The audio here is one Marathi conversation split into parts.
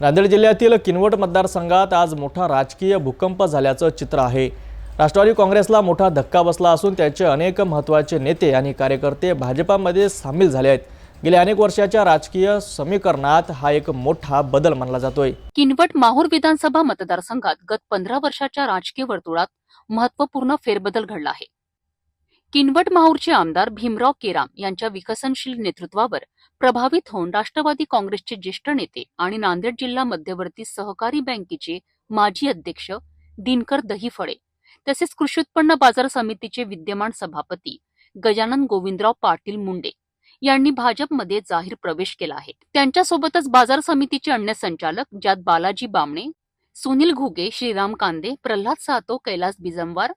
नांदेड जिल्ह्यातील किनवट मतदारसंघात आज मोठा राजकीय भूकंप झाल्याचं चित्र आहे. राष्ट्रवादी काँग्रेसला मोठा धक्का बसला असून त्याचे अनेक महत्त्वाचे नेते आणि कार्यकर्ते भाजपामध्ये सामील झाले आहेत. गेल्या अनेक वर्षाच्या राजकीय समीकरणात हा एक मोठा बदल मानला जातोय. किनवट माहूर विधानसभा मतदारसंघात गत पंधरा वर्षाच्या राजकीय वर्तुळात महत्त्वपूर्ण फेरबदल घडला आहे. किनवट माहूरचे आमदार भीमराव केराम यांच्या विकसनशील नेतृत्वावर प्रभावित होऊन राष्ट्रवादी काँग्रेसचे ज्येष्ठ नेते आणि नांदेड जिल्हा मध्यवर्ती सहकारी बँकेचे माजी अध्यक्ष दिनकर दहीफळे तसेच कृषी उत्पन्न बाजार समितीचे विद्यमान सभापती गजानन गोविंदराव पाटील मुंडे यांनी भाजपमध्ये जाहीर प्रवेश केला आहे. त्यांच्यासोबतच बाजार समितीचे अन्य संचालक ज्यात बालाजी बामणे सुनील घुगे श्रीराम कांदे प्रल्हाद सातो कैलास बिजमवार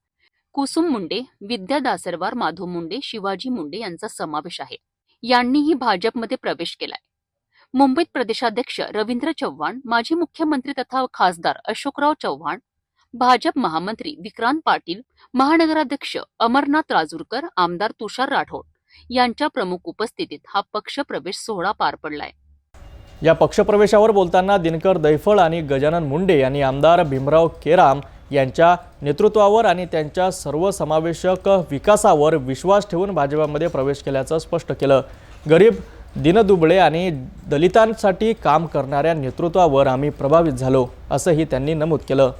कुसुम मुंडे विद्या दासरवार माधव मुंडे शिवाजी मुंडे यांचा समावेश आहे. यांनीही भाजपमध्ये प्रवेश केलाय. मुंबईत प्रदेशाध्यक्ष रवींद्र चव्हाण माजी मुख्यमंत्री तथा खासदार अशोकराव चव्हाण भाजप महामंत्री विक्रांत पाटील महानगराध्यक्ष अमरनाथ राजूरकर आमदार तुषार राठोड यांच्या प्रमुख उपस्थितीत हा पक्ष प्रवेश सोहळा पार पडलाय. या पक्षप्रवेशावर बोलताना दिनकर दैफळ आणि गजानन मुंडे यांनी आमदार भीमराव केराम यांच्या नेतृत्वावर आणि त्यांच्या सर्वसमावेशक विकासावर विश्वास ठेवून भाजपामध्ये प्रवेश केल्याचं स्पष्ट केलं. गरीब दिनदुबळे आणि दलितांसाठी काम करणाऱ्या नेतृत्वावर आम्ही प्रभावित झालो असंही त्यांनी नमूद केलं.